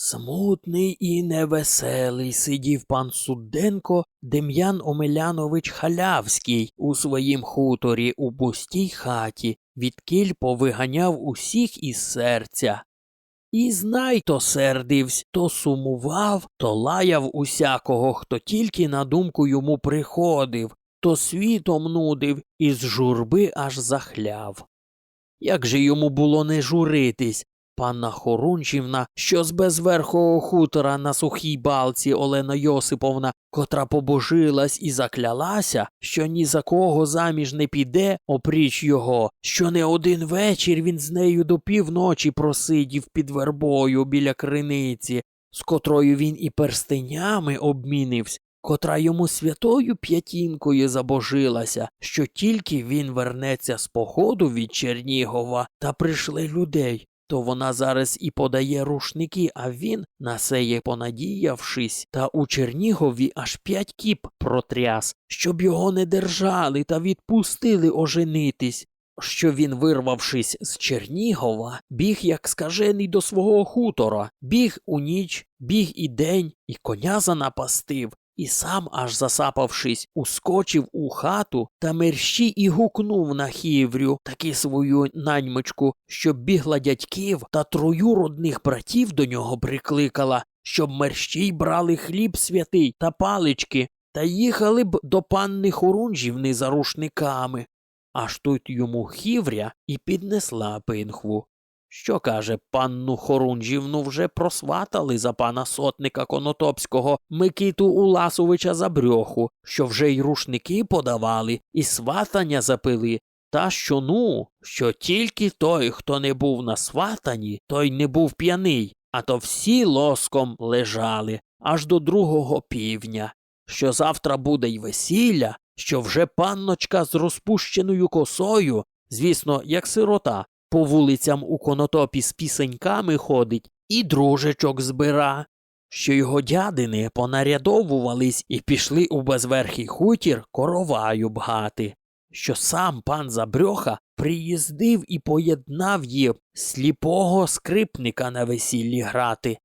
Смутний і невеселий сидів пан Суденко Дем'ян Омелянович Халявський у своїм хуторі у пустій хаті, відкіль повиганяв усіх із серця. І знай то сердивсь, то сумував, то лаяв усякого, хто тільки на думку йому приходив, то світом нудив і з журби аж захляв. Як же йому було не журитись? Панна Хорунчівна, що з безверхого хутора на сухій балці Олена Йосиповна, котра побожилась і заклялася, що ні за кого заміж не піде, опріч його, що не один вечір він з нею до півночі просидів під вербою біля криниці, з котрою він і перстенями обмінився, котра йому святою п'ятінкою забожилася, що тільки він вернеться з походу від Чернігова та прийшли людей, то вона зараз і подає рушники, а він, на сеє понадіявшись, та у Чернігові аж п'ять кіп протряс, щоб його не держали та відпустили оженитись. Що він, вирвавшись з Чернігова, біг як скажений до свого хутора, біг у ніч, біг і день, і коня занапастив, і сам, аж засапавшись, ускочив у хату та мерщі і гукнув на хіврю таки свою наньмичку, щоб бігла дядьків та троюродних братів до нього прикликала, щоб мерщій брали хліб святий та палички, та їхали б до панни Хорунжівни за рушниками. Аж тут йому хівря і піднесла пинхву. Що каже, панну Хорунжівну вже просватали за пана сотника Конотопського Микиту Уласовича Забрьоху, що вже й рушники подавали, і сватання запили. Та що ну, що тільки той, хто не був на сватанні, той не був п'яний, а то всі лоском лежали аж до другого півдня. Що завтра буде й весілля, що вже панночка з розпущеною косою, звісно, як сирота, по вулицям у конотопі з пісеньками ходить і дружечок збира, що його дядини понарядовувались і пішли у безверхий хутір короваю бгати, що сам пан Забрьоха приїздив і поєднав їм сліпого скрипника на весіллі грати.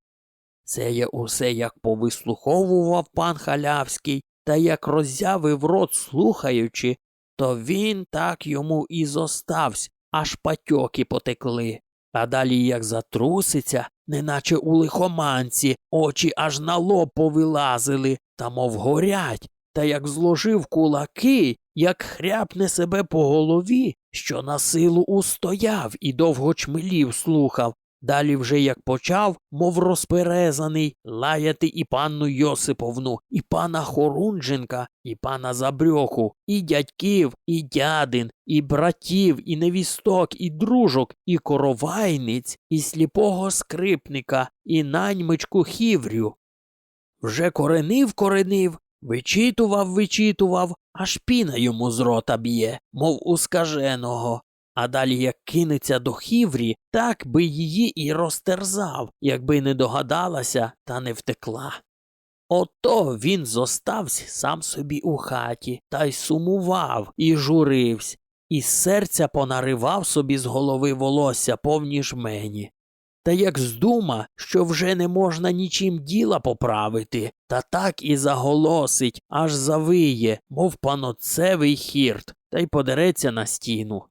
Це я усе як повислуховував пан Халявський, та як роззявив рот слухаючи, то він так йому і зоставсь, аж патьоки потекли. А далі як затруситься, неначе у лихоманці, очі аж на лоб повилазили, та мов горять, та як зложив кулаки, як хряпне себе по голові, що на силу устояв і довго чмелів слухав. Далі вже як почав, мов розперезаний, лаяти і панну Йосиповну, і пана Хорунженка, і пана Забрьоху, і дядьків, і дядин, і братів, і невісток, і дружок, і коровайниць, і сліпого скрипника, і наньмичку хіврю. Вже коренив коренив, вичитував вичитував, аж піна йому з рота б'є, мов у скаженого. А далі як кинеться до хіврі, так би її і розтерзав, якби не догадалася та не втекла. Ото він зостався сам собі у хаті та й сумував і журився, і серця понаривав собі з голови волосся повні жмені. Та як здума, що вже не можна нічим діла поправити, та так і заголосить, аж завиє, мов паноцевий хірт, та й подереться на стіну.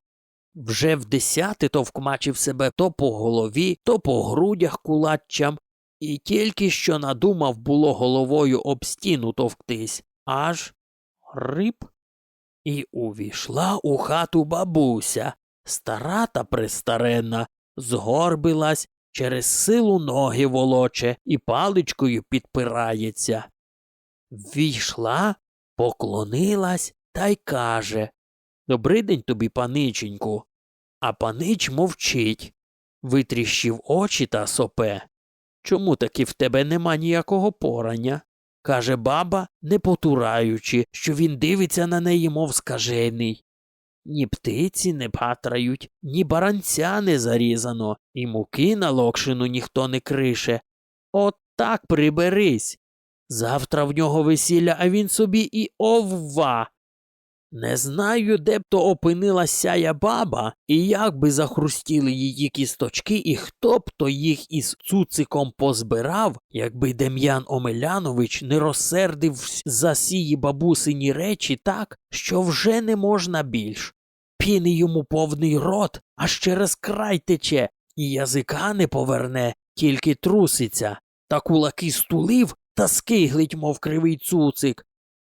Вже в десяти товкмачив себе то по голові, то по грудях кулаччям, і тільки що надумав було головою об стіну товктись, аж рип. І увійшла у хату бабуся, стара та престаренна, згорбилась, через силу ноги волоче і паличкою підпирається. Ввійшла, поклонилась та й каже Добрий день тобі, паниченьку. А панич мовчить, витріщив очі та сопе. Чому таки в тебе нема ніякого порання? каже баба, не потураючи, що він дивиться на неї, мов скажений. Ні птиці не патрають, ні баранця не зарізано, і муки на локшину ніхто не крише. От так приберись. Завтра в нього весілля, а він собі і овва. Не знаю, де б то опинилась сяя баба, і як би захрустіли її кісточки, і хто б то їх із цуциком позбирав, якби Дем'ян Омелянович не розсердив за сії бабусині речі так, що вже не можна більш. Піни йому повний рот, аж через край тече, і язика не поверне, тільки труситься, та кулаки стулив та скиглить, мов кривий цуцик.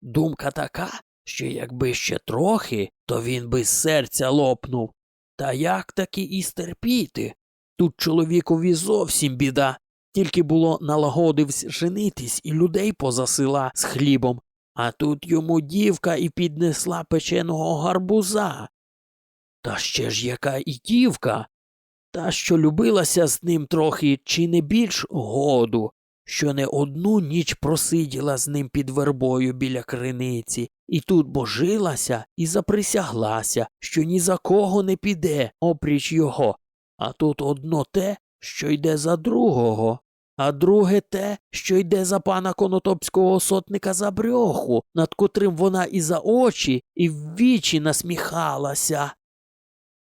Думка така, що якби ще трохи, то він би з серця лопнув. Та як таки і стерпіти? Тут чоловікові зовсім біда, тільки було налагодивсь женитись і людей поза села з хлібом, а тут йому дівка і піднесла печеного гарбуза. Та ще ж яка і дівка, та що любилася з ним трохи чи не більш году, що не одну ніч просиділа з ним під вербою біля криниці, і тут божилася і заприсяглася, що ні за кого не піде, опріч його, а тут одно те, що йде за другого, а друге те, що йде за пана конотопського сотника за брьоху, над котрим вона і за очі, і в вічі насміхалася.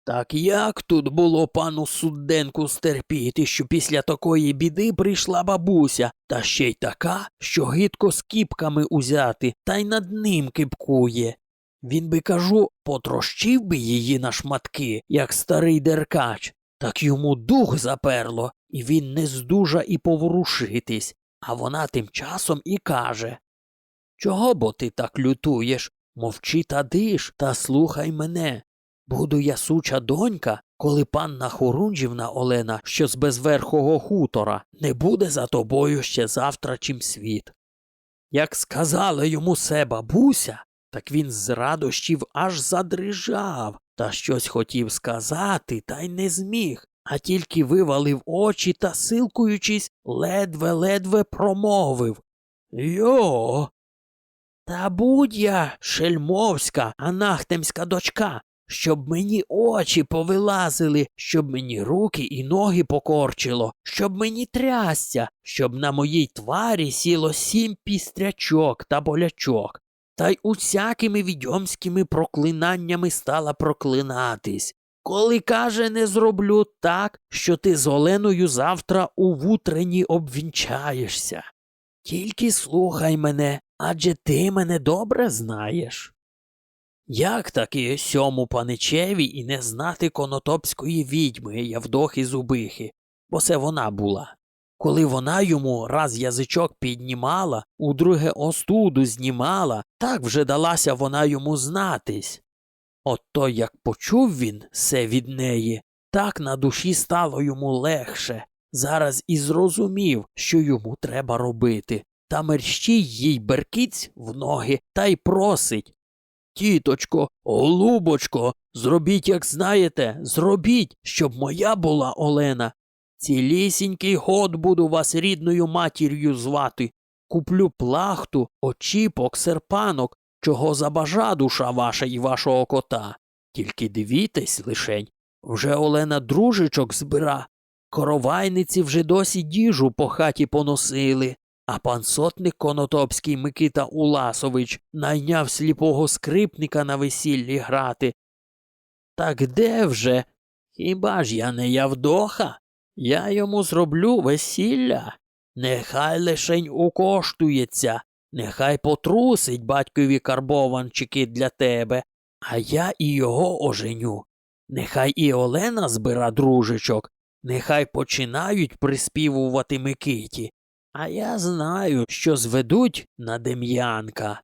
Так як тут було пану Судденку стерпіти, що після такої біди прийшла бабуся, та ще й така, що гидко з кіпками узяти, та й над ним кипкує. Він би, кажу, потрощив би її на шматки, як старий деркач, так йому дух заперло, і він не здужа і поворушитись, а вона тим часом і каже Чого бо ти так лютуєш? Мовчи та диш, та слухай мене. Буду я суча донька, коли панна Хорунжівна Олена, що з безверхого хутора, не буде за тобою ще завтра чим світ. Як сказала йому се бабуся, так він з радощів аж задрижав та щось хотів сказати, та й не зміг, а тільки вивалив очі та, силкуючись, ледве-ледве промовив Йо. Та будь я шельмовська, анахтемська дочка, щоб мені очі повилазили, щоб мені руки і ноги покорчило, щоб мені трясся, щоб на моїй тварі сіло сім пістрячок та болячок, та й усякими відьомськими проклинаннями стала проклинатись. Коли каже, не зроблю так, що ти з Оленою завтра у вутрені обвінчаєшся. Тільки слухай мене, адже ти мене добре знаєш. Як таки сьому паничеві і не знати конотопської відьми Явдохи Зубихи, бо це вона була. Коли вона йому раз язичок піднімала, удруге остуду знімала, так вже далася вона йому знатись. От то як почув він се від неї, так на душі стало йому легше. Зараз і зрозумів, що йому треба робити, та мерщій їй беркиць в ноги та й просить. Тіточко, голубочко, зробіть, як знаєте, зробіть, щоб моя була Олена. Цілісінький год буду вас рідною матір'ю звати. Куплю плахту, очіпок, серпанок, чого забажа душа ваша і вашого кота. Тільки дивітесь лишень, вже Олена дружичок збира. Коровайниці вже досі діжу по хаті поносили, а пан сотник Конотопський Микита Уласович найняв сліпого скрипника на весіллі грати. Так де вже? Хіба ж я не Явдоха? Я йому зроблю весілля. Нехай лишень укоштується, нехай потрусить батькові карбованчики для тебе, а я і його оженю. Нехай і Олена збира дружичок, нехай починають приспівувати Микиті. А я знаю, що зведуть на Дем'янка.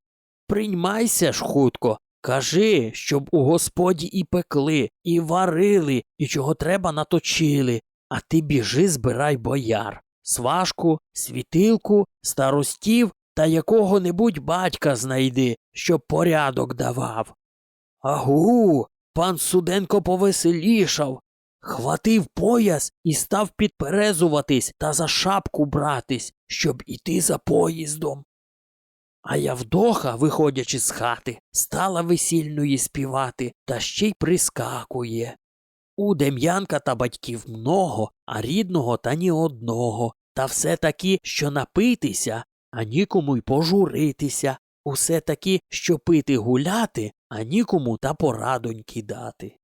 Приймайся ж хутко, кажи, щоб у господі і пекли, і варили, і чого треба наточили, а ти біжи збирай бояр, сважку, світилку, старостів та якого-небудь батька знайди, щоб порядок давав. Агу, пан Суденко повеселішав, хватив пояс і став підперезуватись та за шапку братись, щоб іти за поїздом. А Явдоха, виходячи з хати, стала весільної співати та ще й прискакує. У Дем'янка та батьків много, а рідного та ні одного, та все таки, що напитися, а нікому й пожуритися. Усе таки, що пити гуляти, а нікому та порадоньки дати.